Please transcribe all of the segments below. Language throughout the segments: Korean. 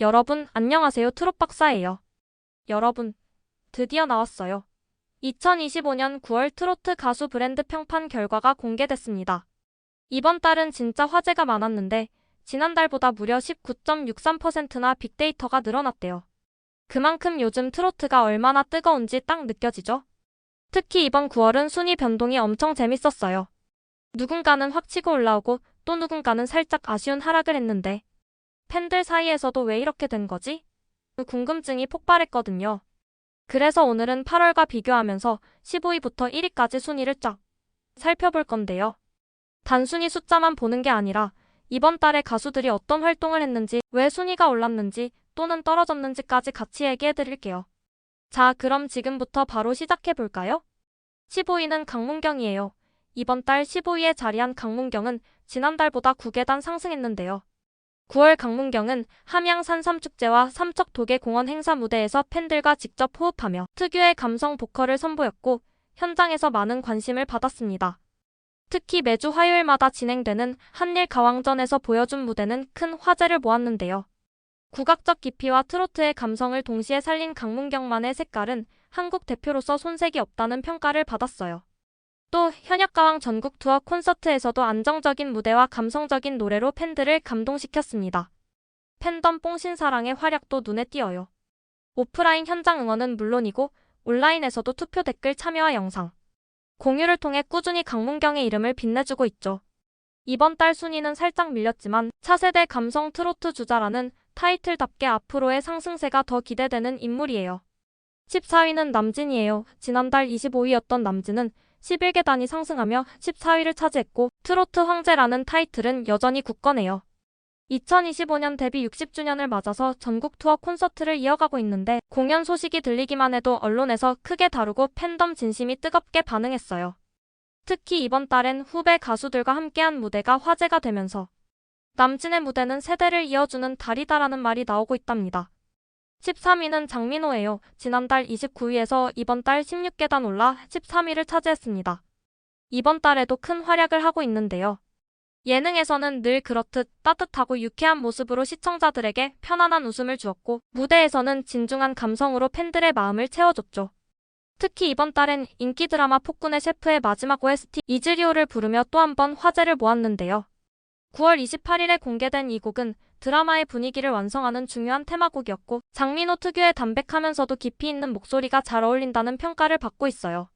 여러분, 안녕하세요. 트롯 박사예요. 여러분, 드디어 나왔어요. 2025년 9월 트로트 가수 브랜드 평판 결과가 공개됐습니다. 이번 달은 진짜 화제가 많았는데, 지난달보다 무려 19.63%나 빅데이터가 늘어났대요. 그만큼 요즘 트로트가 얼마나 뜨거운지 딱 느껴지죠? 특히 이번 9월은 순위 변동이 엄청 재밌었어요. 누군가는 확 치고 올라오고 또 누군가는 살짝 아쉬운 하락을 했는데 팬들 사이에서도 왜 이렇게 된 거지? 그 궁금증이 폭발했거든요. 그래서 오늘은 8월과 비교하면서 15위부터 1위까지 순위를 쫙 살펴볼 건데요. 단순히 숫자만 보는 게 아니라 이번 달에 가수들이 어떤 활동을 했는지, 왜 순위가 올랐는지 또는 떨어졌는지까지 같이 얘기해 드릴게요. 자, 그럼 지금부터 바로 시작해 볼까요? 15위는 강문경이에요. 이번 달 15위에 자리한 강문경은 지난달보다 9계단 상승했는데요. 9월 강문경은 함양 산 삼축제와 삼척 도계 공원 행사 무대에서 팬들과 직접 호흡하며 특유의 감성 보컬을 선보였고 현장에서 많은 관심을 받았습니다. 특히 매주 화요일마다 진행되는 한일 가왕전에서 보여준 무대는 큰 화제를 모았는데요. 국악적 깊이와 트로트의 감성을 동시에 살린 강문경만의 색깔은 한국 대표로서 손색이 없다는 평가를 받았어요. 또 현역가왕 전국 투어 콘서트에서도 안정적인 무대와 감성적인 노래로 팬들을 감동시켰습니다. 팬덤 뽕신사랑의 활약도 눈에 띄어요. 오프라인 현장 응원은 물론이고 온라인에서도 투표 댓글 참여와 영상, 공유를 통해 꾸준히 강문경의 이름을 빛내주고 있죠. 이번 달 순위는 살짝 밀렸지만 차세대 감성 트로트 주자라는 타이틀답게 앞으로의 상승세가 더 기대되는 인물이에요. 14위는 남진이에요. 지난달 25위였던 남진은 11계단이 상승하며 14위를 차지했고 트로트 황제라는 타이틀은 여전히 굳건해요. 2025년 데뷔 60주년을 맞아서 전국 투어 콘서트를 이어가고 있는데 공연 소식이 들리기만 해도 언론에서 크게 다루고 팬덤 진심이 뜨겁게 반응했어요. 특히 이번 달엔 후배 가수들과 함께한 무대가 화제가 되면서 남진의 무대는 세대를 이어주는 달이다라는 말이 나오고 있답니다. 13위는 장민호예요. 지난달 29위에서 이번 달 16계단 올라 13위를 차지했습니다. 이번 달에도 큰 활약을 하고 있는데요. 예능에서는 늘 그렇듯 따뜻하고 유쾌한 모습으로 시청자들에게 편안한 웃음을 주었고 무대에서는 진중한 감성으로 팬들의 마음을 채워줬죠. 특히 이번 달엔 인기 드라마 폭군의 셰프의 마지막 OST 이즈리오를 부르며 또 한 번 화제를 모았는데요. 9월 28일에 공개된 이 곡은 드라마의 분위기를 완성하는 중요한 테마곡이었고 장민호 특유의 담백하면서도 깊이 있는 목소리가 잘 어울린다는 평가를 받고 있어요.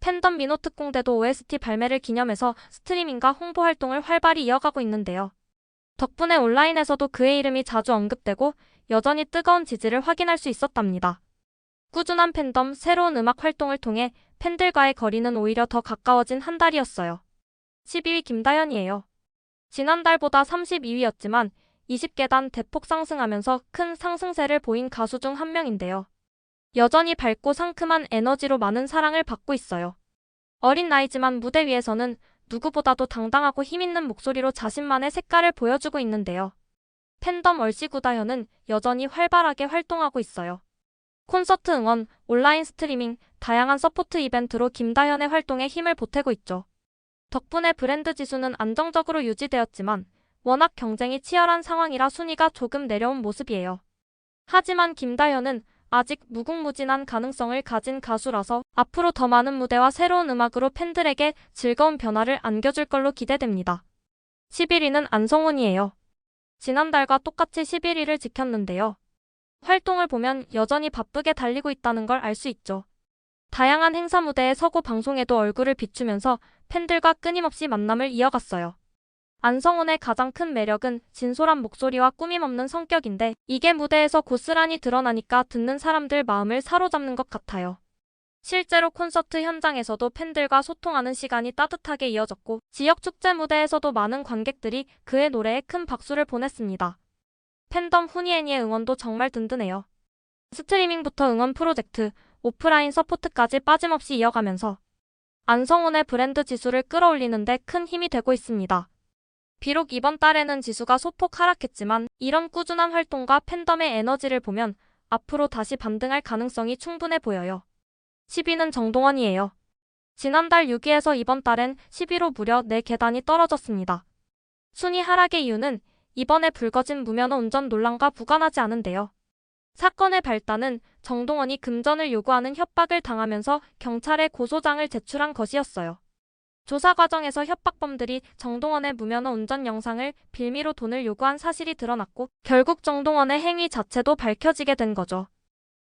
팬덤 민호 특공대도 OST 발매를 기념해서 스트리밍과 홍보 활동을 활발히 이어가고 있는데요. 덕분에 온라인에서도 그의 이름이 자주 언급되고 여전히 뜨거운 지지를 확인할 수 있었답니다. 꾸준한 팬덤, 새로운 음악 활동을 통해 팬들과의 거리는 오히려 더 가까워진 한 달이었어요. 12위 김다현이에요. 지난달보다 32위였지만 20계단 대폭 상승하면서 큰 상승세를 보인 가수 중 한 명인데요. 여전히 밝고 상큼한 에너지로 많은 사랑을 받고 있어요. 어린 나이지만 무대 위에서는 누구보다도 당당하고 힘있는 목소리로 자신만의 색깔을 보여주고 있는데요. 팬덤 얼씨구다현은 여전히 활발하게 활동하고 있어요. 콘서트 응원, 온라인 스트리밍, 다양한 서포트 이벤트로 김다현의 활동에 힘을 보태고 있죠. 덕분에 브랜드 지수는 안정적으로 유지되었지만 워낙 경쟁이 치열한 상황이라 순위가 조금 내려온 모습이에요. 하지만 김다현은 아직 무궁무진한 가능성을 가진 가수라서 앞으로 더 많은 무대와 새로운 음악으로 팬들에게 즐거운 변화를 안겨줄 걸로 기대됩니다. 11위는 안성훈이에요. 지난달과 똑같이 11위를 지켰는데요. 활동을 보면 여전히 바쁘게 달리고 있다는 걸 알 수 있죠. 다양한 행사 무대에 서고 방송에도 얼굴을 비추면서 팬들과 끊임없이 만남을 이어갔어요. 안성훈의 가장 큰 매력은 진솔한 목소리와 꾸밈없는 성격인데 이게 무대에서 고스란히 드러나니까 듣는 사람들 마음을 사로잡는 것 같아요. 실제로 콘서트 현장에서도 팬들과 소통하는 시간이 따뜻하게 이어졌고 지역 축제 무대에서도 많은 관객들이 그의 노래에 큰 박수를 보냈습니다. 팬덤 후니애니의 응원도 정말 든든해요. 스트리밍부터 응원 프로젝트, 오프라인 서포트까지 빠짐없이 이어가면서 안성훈의 브랜드 지수를 끌어올리는데 큰 힘이 되고 있습니다. 비록 이번 달에는 지수가 소폭 하락했지만 이런 꾸준한 활동과 팬덤의 에너지를 보면 앞으로 다시 반등할 가능성이 충분해 보여요. 10위는 정동원이에요. 지난달 6위에서 이번 달엔 11호 무려 4계단이 떨어졌습니다. 순위 하락의 이유는 이번에 불거진 무면허 운전 논란과 무관하지 않은데요. 사건의 발단은 정동원이 금전을 요구하는 협박을 당하면서 경찰에 고소장을 제출한 것이었어요. 조사 과정에서 협박범들이 정동원의 무면허 운전 영상을 빌미로 돈을 요구한 사실이 드러났고 결국 정동원의 행위 자체도 밝혀지게 된 거죠.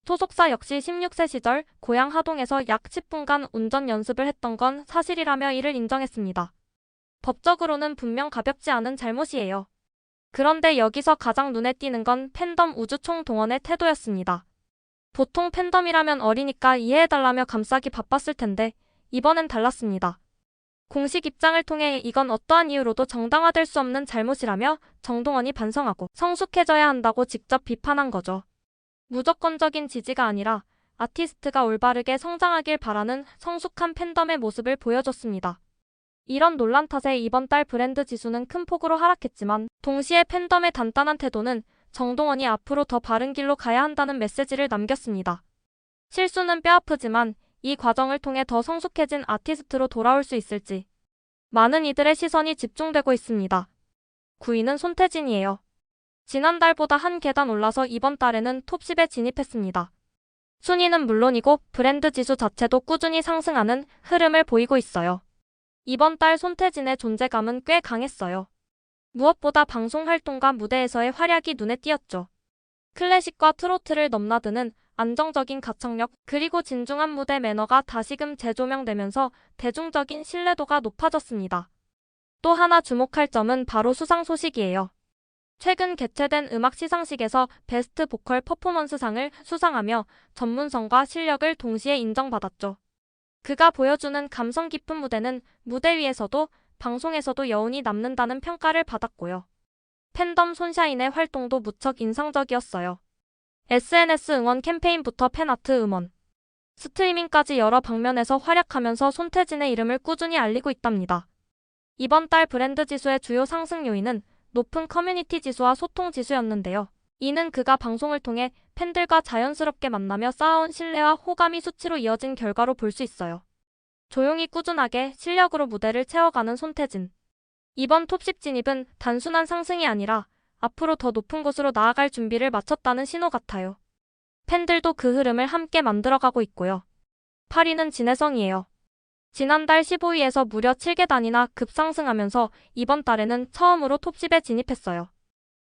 소속사 역시 16세 시절 고향 하동에서 약 10분간 운전 연습을 했던 건 사실이라며 이를 인정했습니다. 법적으로는 분명 가볍지 않은 잘못이에요. 그런데 여기서 가장 눈에 띄는 건 팬덤 우주총 동원의 태도였습니다. 보통 팬덤이라면 어리니까 이해해달라며 감싸기 바빴을 텐데 이번엔 달랐습니다. 공식 입장을 통해 이건 어떠한 이유로도 정당화될 수 없는 잘못이라며 정동원이 반성하고 성숙해져야 한다고 직접 비판한 거죠. 무조건적인 지지가 아니라 아티스트가 올바르게 성장하길 바라는 성숙한 팬덤의 모습을 보여줬습니다. 이런 논란 탓에 이번 달 브랜드 지수는 큰 폭으로 하락했지만 동시에 팬덤의 단단한 태도는 정동원이 앞으로 더 바른 길로 가야 한다는 메시지를 남겼습니다. 실수는 뼈아프지만 이 과정을 통해 더 성숙해진 아티스트로 돌아올 수 있을지 많은 이들의 시선이 집중되고 있습니다. 9위는 손태진이에요. 지난달보다 한 계단 올라서 이번 달에는 톱10에 진입했습니다. 순위는 물론이고 브랜드 지수 자체도 꾸준히 상승하는 흐름을 보이고 있어요. 이번 달 손태진의 존재감은 꽤 강했어요. 무엇보다 방송 활동과 무대에서의 활약이 눈에 띄었죠. 클래식과 트로트를 넘나드는 안정적인 가창력 그리고 진중한 무대 매너가 다시금 재조명되면서 대중적인 신뢰도가 높아졌습니다. 또 하나 주목할 점은 바로 수상 소식이에요. 최근 개최된 음악 시상식에서 베스트 보컬 퍼포먼스상을 수상하며 전문성과 실력을 동시에 인정받았죠. 그가 보여주는 감성 깊은 무대는 무대 위에서도 방송에서도 여운이 남는다는 평가를 받았고요. 팬덤 손샤인의 활동도 무척 인상적이었어요. SNS 응원 캠페인부터 팬아트 음원, 스트리밍까지 여러 방면에서 활약하면서 손태진의 이름을 꾸준히 알리고 있답니다. 이번 달 브랜드 지수의 주요 상승 요인은 높은 커뮤니티 지수와 소통 지수였는데요. 이는 그가 방송을 통해 팬들과 자연스럽게 만나며 쌓아온 신뢰와 호감이 수치로 이어진 결과로 볼 수 있어요. 조용히 꾸준하게 실력으로 무대를 채워가는 손태진. 이번 톱10 진입은 단순한 상승이 아니라 앞으로 더 높은 곳으로 나아갈 준비를 마쳤다는 신호 같아요. 팬들도 그 흐름을 함께 만들어가고 있고요. 8위는 진혜성이에요. 지난달 15위에서 무려 7계단이나 급상승하면서 이번 달에는 처음으로 톱10에 진입했어요.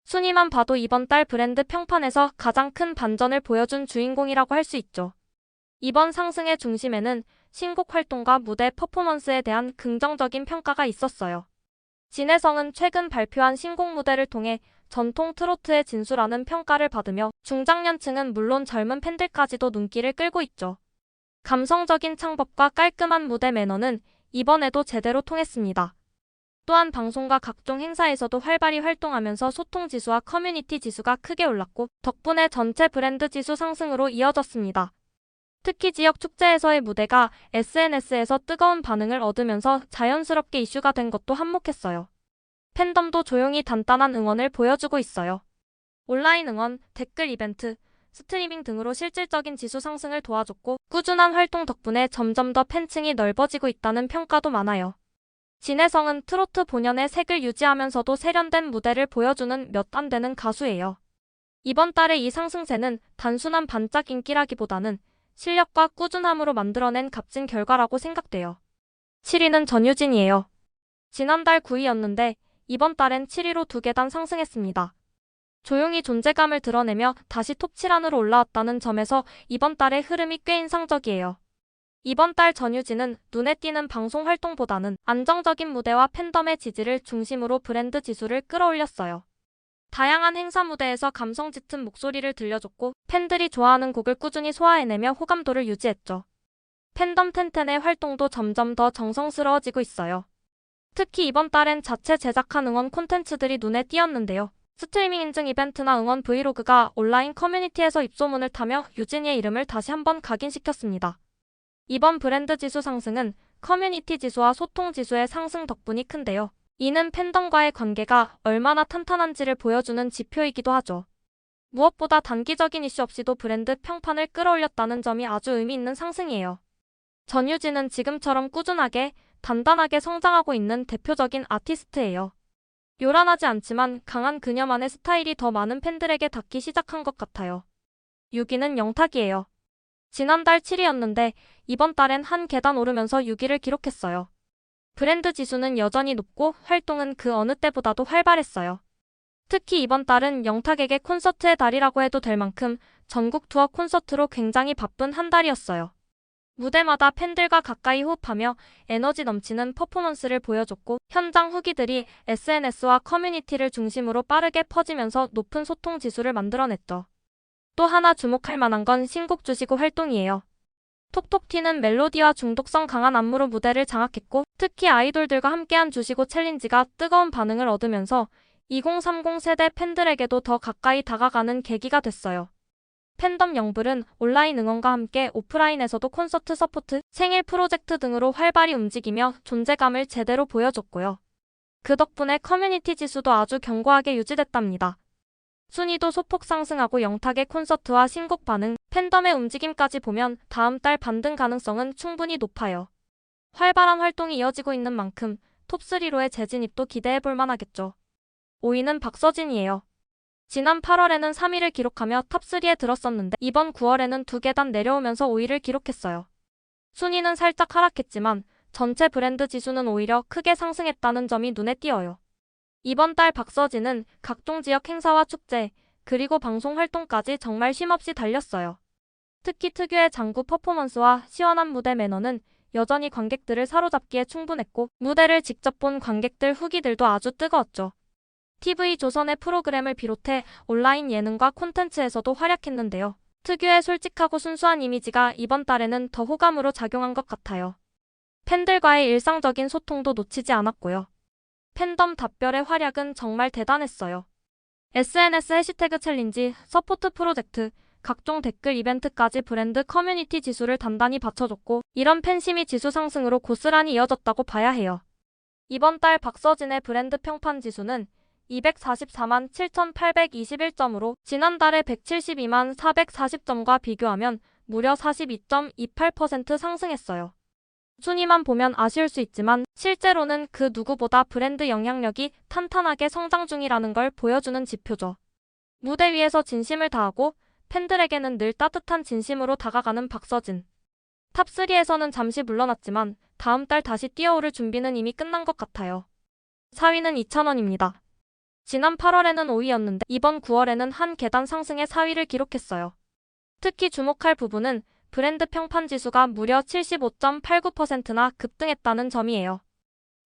순위만 봐도 이번 달 브랜드 평판에서 가장 큰 반전을 보여준 주인공이라고 할 수 있죠. 이번 상승의 중심에는 신곡 활동과 무대 퍼포먼스에 대한 긍정적인 평가가 있었어요. 진혜성은 최근 발표한 신곡 무대를 통해 전통 트로트의 진수라는 평가를 받으며 중장년층은 물론 젊은 팬들까지도 눈길을 끌고 있죠. 감성적인 창법과 깔끔한 무대 매너는 이번에도 제대로 통했습니다. 또한 방송과 각종 행사에서도 활발히 활동하면서 소통 지수와 커뮤니티 지수가 크게 올랐고 덕분에 전체 브랜드 지수 상승으로 이어졌습니다. 특히 지역 축제에서의 무대가 SNS에서 뜨거운 반응을 얻으면서 자연스럽게 이슈가 된 것도 한몫했어요. 팬덤도 조용히 단단한 응원을 보여주고 있어요. 온라인 응원, 댓글 이벤트, 스트리밍 등으로 실질적인 지수 상승을 도와줬고 꾸준한 활동 덕분에 점점 더 팬층이 넓어지고 있다는 평가도 많아요. 진혜성은 트로트 본연의 색을 유지하면서도 세련된 무대를 보여주는 몇 안 되는 가수예요. 이번 달의 이 상승세는 단순한 반짝 인기라기보다는 실력과 꾸준함으로 만들어낸 값진 결과라고 생각돼요. 7위는 전유진이에요. 지난달 9위였는데 이번 달엔 7위로 두 계단 상승했습니다. 조용히 존재감을 드러내며 다시 톱7 안으로 올라왔다는 점에서 이번 달의 흐름이 꽤 인상적이에요. 이번 달 전유진은 눈에 띄는 방송 활동보다는 안정적인 무대와 팬덤의 지지를 중심으로 브랜드 지수를 끌어올렸어요. 다양한 행사 무대에서 감성 짙은 목소리를 들려줬고 팬들이 좋아하는 곡을 꾸준히 소화해내며 호감도를 유지했죠. 팬덤 텐텐의 활동도 점점 더 정성스러워지고 있어요. 특히 이번 달엔 자체 제작한 응원 콘텐츠들이 눈에 띄었는데요. 스트리밍 인증 이벤트나 응원 브이로그가 온라인 커뮤니티에서 입소문을 타며 유진이의 이름을 다시 한번 각인시켰습니다. 이번 브랜드 지수 상승은 커뮤니티 지수와 소통 지수의 상승 덕분이 큰데요. 이는 팬덤과의 관계가 얼마나 탄탄한지를 보여주는 지표이기도 하죠. 무엇보다 단기적인 이슈 없이도 브랜드 평판을 끌어올렸다는 점이 아주 의미 있는 상승이에요. 전유진은 지금처럼 꾸준하게 단단하게 성장하고 있는 대표적인 아티스트예요. 요란하지 않지만 강한 그녀만의 스타일이 더 많은 팬들에게 닿기 시작한 것 같아요. 6위는 영탁이에요. 지난달 7위였는데 이번 달엔 한 계단 오르면서 6위를 기록했어요. 브랜드 지수는 여전히 높고 활동은 그 어느 때보다도 활발했어요. 특히 이번 달은 영탁에게 콘서트의 달이라고 해도 될 만큼 전국 투어 콘서트로 굉장히 바쁜 한 달이었어요. 무대마다 팬들과 가까이 호흡하며 에너지 넘치는 퍼포먼스를 보여줬고 현장 후기들이 SNS와 커뮤니티를 중심으로 빠르게 퍼지면서 높은 소통 지수를 만들어냈죠. 또 하나 주목할 만한 건 신곡 주시고 활동이에요. 톡톡 튀는 멜로디와 중독성 강한 안무로 무대를 장악했고 특히 아이돌들과 함께한 주시고 챌린지가 뜨거운 반응을 얻으면서 2030 세대 팬들에게도 더 가까이 다가가는 계기가 됐어요. 팬덤 영불은 온라인 응원과 함께 오프라인에서도 콘서트 서포트, 생일 프로젝트 등으로 활발히 움직이며 존재감을 제대로 보여줬고요. 그 덕분에 커뮤니티 지수도 아주 견고하게 유지됐답니다. 순위도 소폭 상승하고 영탁의 콘서트와 신곡 반응, 팬덤의 움직임까지 보면 다음 달 반등 가능성은 충분히 높아요. 활발한 활동이 이어지고 있는 만큼 톱3로의 재진입도 기대해볼 만하겠죠. 5위는 박서진이에요. 지난 8월에는 3위를 기록하며 탑3에 들었었는데 이번 9월에는 두 계단 내려오면서 5위를 기록했어요. 순위는 살짝 하락했지만 전체 브랜드 지수는 오히려 크게 상승했다는 점이 눈에 띄어요. 이번 달 박서진은 각종 지역 행사와 축제, 그리고 방송 활동까지 정말 쉼없이 달렸어요. 특히 특유의 장구 퍼포먼스와 시원한 무대 매너는 여전히 관객들을 사로잡기에 충분했고 무대를 직접 본 관객들 후기들도 아주 뜨거웠죠. TV 조선의 프로그램을 비롯해 온라인 예능과 콘텐츠에서도 활약했는데요. 특유의 솔직하고 순수한 이미지가 이번 달에는 더 호감으로 작용한 것 같아요. 팬들과의 일상적인 소통도 놓치지 않았고요. 팬덤 답별의 활약은 정말 대단했어요. SNS 해시태그 챌린지, 서포트 프로젝트, 각종 댓글 이벤트까지 브랜드 커뮤니티 지수를 단단히 받쳐줬고 이런 팬심이 지수 상승으로 고스란히 이어졌다고 봐야 해요. 이번 달 박서진의 브랜드 평판 지수는 244만 7,821점으로 지난달의 172만 440점과 비교하면 무려 42.28% 상승했어요. 순위만 보면 아쉬울 수 있지만 실제로는 그 누구보다 브랜드 영향력이 탄탄하게 성장 중이라는 걸 보여주는 지표죠. 무대 위에서 진심을 다하고 팬들에게는 늘 따뜻한 진심으로 다가가는 박서진. 탑3에서는 잠시 물러났지만 다음 달 다시 뛰어오를 준비는 이미 끝난 것 같아요. 4위는 2,000원입니다. 지난 8월에는 5위였는데 이번 9월에는 한 계단 상승의 4위를 기록했어요. 특히 주목할 부분은 브랜드 평판 지수가 무려 75.89%나 급등했다는 점이에요.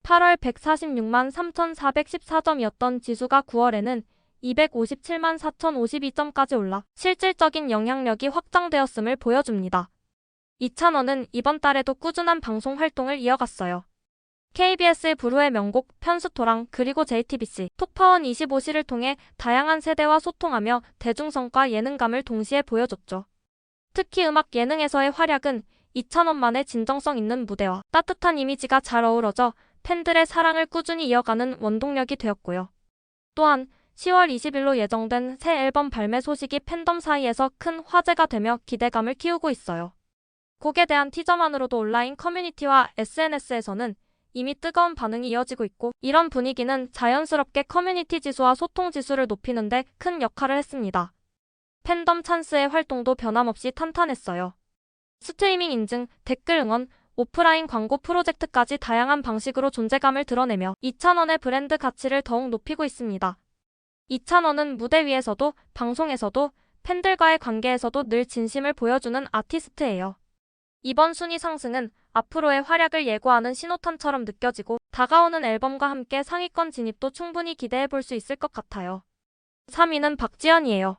8월 146만 3,414점이었던 지수가 9월에는 257만 4,052점까지 올라 실질적인 영향력이 확장되었음을 보여줍니다. 이찬원은 이번 달에도 꾸준한 방송 활동을 이어갔어요. KBS의 부르의 명곡 편스토랑 그리고 JTBC 톡파원 25시를 통해 다양한 세대와 소통하며 대중성과 예능감을 동시에 보여줬죠. 특히 음악 예능에서의 활약은 2,000원만의 진정성 있는 무대와 따뜻한 이미지가 잘 어우러져 팬들의 사랑을 꾸준히 이어가는 원동력이 되었고요. 또한 10월 20일로 예정된 새 앨범 발매 소식이 팬덤 사이에서 큰 화제가 되며 기대감을 키우고 있어요. 곡에 대한 티저만으로도 온라인 커뮤니티와 SNS에서는 이미 뜨거운 반응이 이어지고 있고 이런 분위기는 자연스럽게 커뮤니티 지수와 소통 지수를 높이는데 큰 역할을 했습니다. 팬덤 찬스의 활동도 변함없이 탄탄했어요. 스트리밍 인증, 댓글 응원, 오프라인 광고 프로젝트까지 다양한 방식으로 존재감을 드러내며 2,000원의 브랜드 가치를 더욱 높이고 있습니다. 2,000원은 무대 위에서도 방송에서도 팬들과의 관계에서도 늘 진심을 보여주는 아티스트예요. 이번 순위 상승은 앞으로의 활약을 예고하는 신호탄처럼 느껴지고 다가오는 앨범과 함께 상위권 진입도 충분히 기대해 볼 수 있을 것 같아요. 3위는 박지현이에요.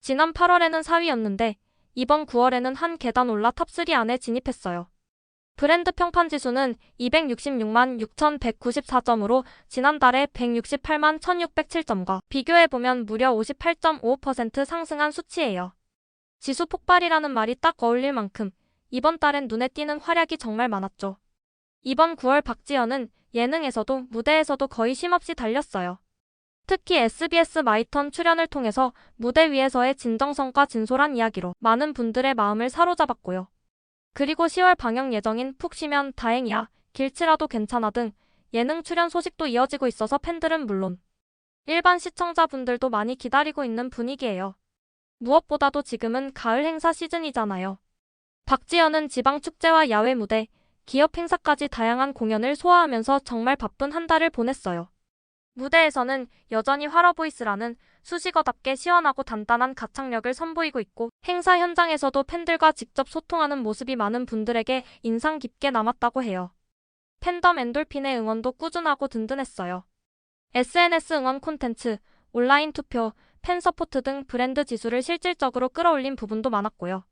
지난 8월에는 4위였는데 이번 9월에는 한 계단 올라 탑3 안에 진입했어요. 브랜드 평판 지수는 266만 6,194점으로 지난달에 168만 1,607점과 비교해보면 무려 58.55% 상승한 수치예요. 지수 폭발이라는 말이 딱 어울릴 만큼 이번 달엔 눈에 띄는 활약이 정말 많았죠. 이번 9월 박지현은 예능에서도 무대에서도 거의 쉼없이 달렸어요. 특히 SBS 마이턴 출연을 통해서 무대 위에서의 진정성과 진솔한 이야기로 많은 분들의 마음을 사로잡았고요. 그리고 10월 방영 예정인 푹 쉬면 다행이야, 길치라도 괜찮아 등 예능 출연 소식도 이어지고 있어서 팬들은 물론 일반 시청자분들도 많이 기다리고 있는 분위기예요. 무엇보다도 지금은 가을 행사 시즌이잖아요. 박지연은 지방 축제와 야외 무대, 기업 행사까지 다양한 공연을 소화하면서 정말 바쁜 한 달을 보냈어요. 무대에서는 여전히 화러보이스라는 수식어답게 시원하고 단단한 가창력을 선보이고 있고 행사 현장에서도 팬들과 직접 소통하는 모습이 많은 분들에게 인상 깊게 남았다고 해요. 팬덤 엔돌핀의 응원도 꾸준하고 든든했어요. SNS 응원 콘텐츠, 온라인 투표, 팬 서포트 등 브랜드 지수를 실질적으로 끌어올린 부분도 많았고요.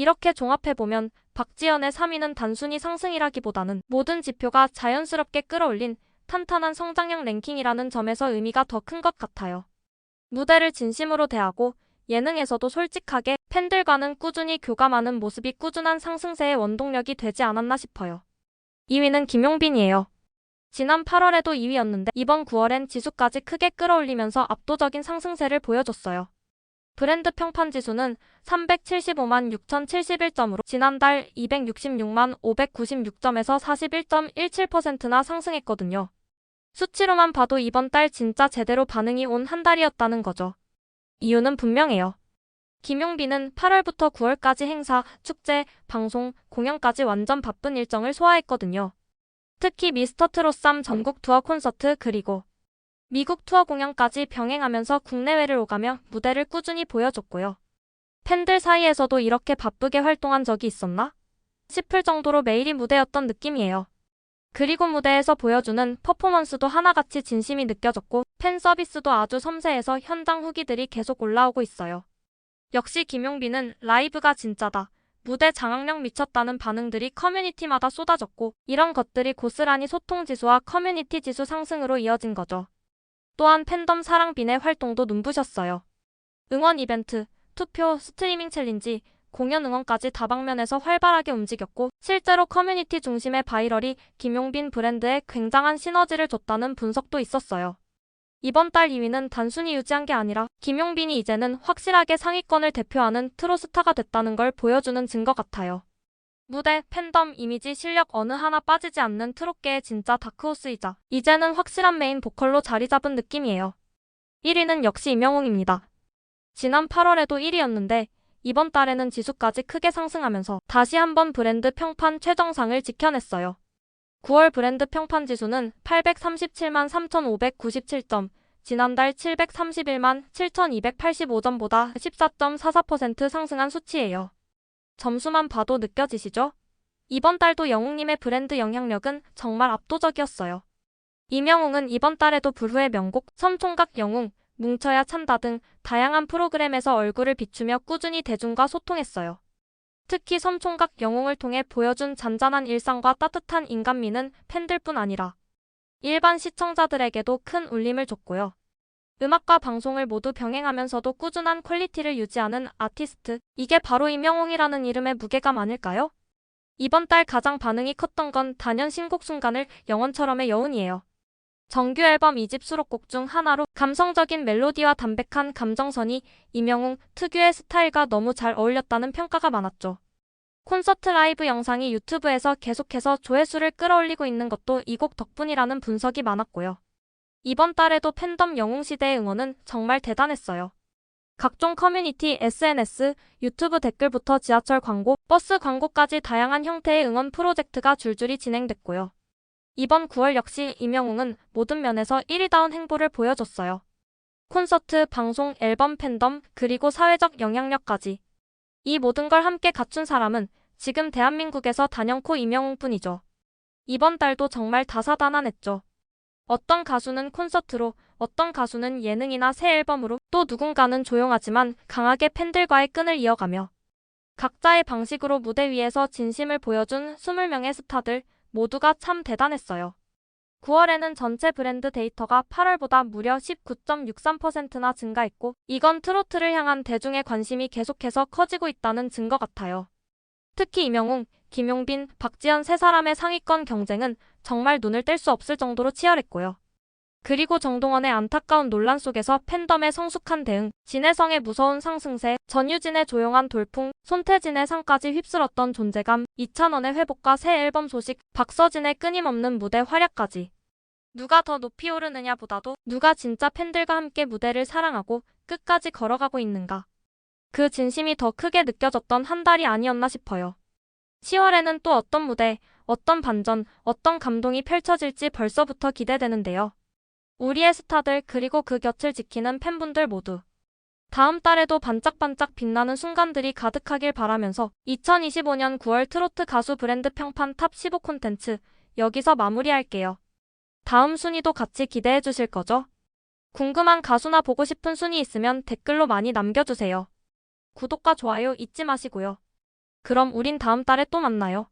이렇게 종합해보면 박지연의 3위는 단순히 상승이라기보다는 모든 지표가 자연스럽게 끌어올린 탄탄한 성장형 랭킹이라는 점에서 의미가 더 큰 것 같아요. 무대를 진심으로 대하고 예능에서도 솔직하게 팬들과는 꾸준히 교감하는 모습이 꾸준한 상승세의 원동력이 되지 않았나 싶어요. 2위는 김용빈이에요. 지난 8월에도 2위였는데 이번 9월엔 지수까지 크게 끌어올리면서 압도적인 상승세를 보여줬어요. 브랜드 평판 지수는 375만 6,071점으로 지난달 266만 596점에서 41.17%나 상승했거든요. 수치로만 봐도 이번 달 진짜 제대로 반응이 온 한 달이었다는 거죠. 이유는 분명해요. 김용빈은 8월부터 9월까지 행사, 축제, 방송, 공연까지 완전 바쁜 일정을 소화했거든요. 특히 미스터 트롯 3 전국 투어 콘서트 그리고 미국 투어 공연까지 병행하면서 국내외를 오가며 무대를 꾸준히 보여줬고요. 팬들 사이에서도 이렇게 바쁘게 활동한 적이 있었나? 싶을 정도로 매일이 무대였던 느낌이에요. 그리고 무대에서 보여주는 퍼포먼스도 하나같이 진심이 느껴졌고 팬 서비스도 아주 섬세해서 현장 후기들이 계속 올라오고 있어요. 역시 김용빈은 라이브가 진짜다. 무대 장악력 미쳤다는 반응들이 커뮤니티마다 쏟아졌고 이런 것들이 고스란히 소통 지수와 커뮤니티 지수 상승으로 이어진 거죠. 또한 팬덤 사랑빈의 활동도 눈부셨어요. 응원 이벤트, 투표, 스트리밍 챌린지, 공연 응원까지 다방면에서 활발하게 움직였고 실제로 커뮤니티 중심의 바이럴이 김용빈 브랜드에 굉장한 시너지를 줬다는 분석도 있었어요. 이번 달 2위는 단순히 유지한 게 아니라 김용빈이 이제는 확실하게 상위권을 대표하는 트로스타가 됐다는 걸 보여주는 증거 같아요. 무대, 팬덤, 이미지, 실력 어느 하나 빠지지 않는 트롯계의 진짜 다크호스이자 이제는 확실한 메인 보컬로 자리 잡은 느낌이에요. 1위는 역시 임영웅입니다. 지난 8월에도 1위였는데 이번 달에는 지수까지 크게 상승하면서 다시 한번 브랜드 평판 최정상을 지켜냈어요. 9월 브랜드 평판 지수는 837만 3,597점, 지난달 731만 7,285점보다 14.44% 상승한 수치예요. 점수만 봐도 느껴지시죠? 이번 달도 영웅님의 브랜드 영향력은 정말 압도적이었어요. 이명웅은 이번 달에도 불후의 명곡 섬총각 영웅, 뭉쳐야 찬다 등 다양한 프로그램에서 얼굴을 비추며 꾸준히 대중과 소통했어요. 특히 섬총각 영웅을 통해 보여준 잔잔한 일상과 따뜻한 인간미는 팬들뿐 아니라 일반 시청자들에게도 큰 울림을 줬고요. 음악과 방송을 모두 병행하면서도 꾸준한 퀄리티를 유지하는 아티스트. 이게 바로 임영웅이라는 이름의 무게감 아닐까요? 이번 달 가장 반응이 컸던 건 단연 신곡 순간을 영원처럼의 여운이에요. 정규 앨범 2집 수록곡 중 하나로 감성적인 멜로디와 담백한 감정선이 임영웅 특유의 스타일과 너무 잘 어울렸다는 평가가 많았죠. 콘서트 라이브 영상이 유튜브에서 계속해서 조회수를 끌어올리고 있는 것도 이 곡 덕분이라는 분석이 많았고요. 이번 달에도 팬덤 영웅시대의 응원은 정말 대단했어요. 각종 커뮤니티, SNS, 유튜브 댓글부터 지하철 광고, 버스 광고까지 다양한 형태의 응원 프로젝트가 줄줄이 진행됐고요. 이번 9월 역시 임영웅은 모든 면에서 1위다운 행보를 보여줬어요. 콘서트, 방송, 앨범 팬덤, 그리고 사회적 영향력까지. 이 모든 걸 함께 갖춘 사람은 지금 대한민국에서 단연코 임영웅뿐이죠. 이번 달도 정말 다사다난했죠. 어떤 가수는 콘서트로, 어떤 가수는 예능이나 새 앨범으로, 또 누군가는 조용하지만 강하게 팬들과의 끈을 이어가며 각자의 방식으로 무대 위에서 진심을 보여준 20명의 스타들 모두가 참 대단했어요. 9월에는 전체 브랜드 데이터가 8월보다 무려 19.63%나 증가했고, 이건 트로트를 향한 대중의 관심이 계속해서 커지고 있다는 증거 같아요. 특히 이명웅, 김용빈, 박지현 세 사람의 상위권 경쟁은 정말 눈을 뗄 수 없을 정도로 치열했고요. 그리고 정동원의 안타까운 논란 속에서 팬덤의 성숙한 대응, 진혜성의 무서운 상승세, 전유진의 조용한 돌풍, 손태진의 상까지 휩쓸었던 존재감, 이찬원의 회복과 새 앨범 소식, 박서진의 끊임없는 무대 활약까지 누가 더 높이 오르느냐 보다도 누가 진짜 팬들과 함께 무대를 사랑하고 끝까지 걸어가고 있는가. 그 진심이 더 크게 느껴졌던 한 달이 아니었나 싶어요. 10월에는 또 어떤 무대, 어떤 반전, 어떤 감동이 펼쳐질지 벌써부터 기대되는데요. 우리의 스타들 그리고 그 곁을 지키는 팬분들 모두 다음 달에도 반짝반짝 빛나는 순간들이 가득하길 바라면서 2025년 9월 트로트 가수 브랜드 평판 탑15 콘텐츠 여기서 마무리할게요. 다음 순위도 같이 기대해 주실 거죠? 궁금한 가수나 보고 싶은 순위 있으면 댓글로 많이 남겨주세요. 구독과 좋아요 잊지 마시고요. 그럼 우린 다음 달에 또 만나요.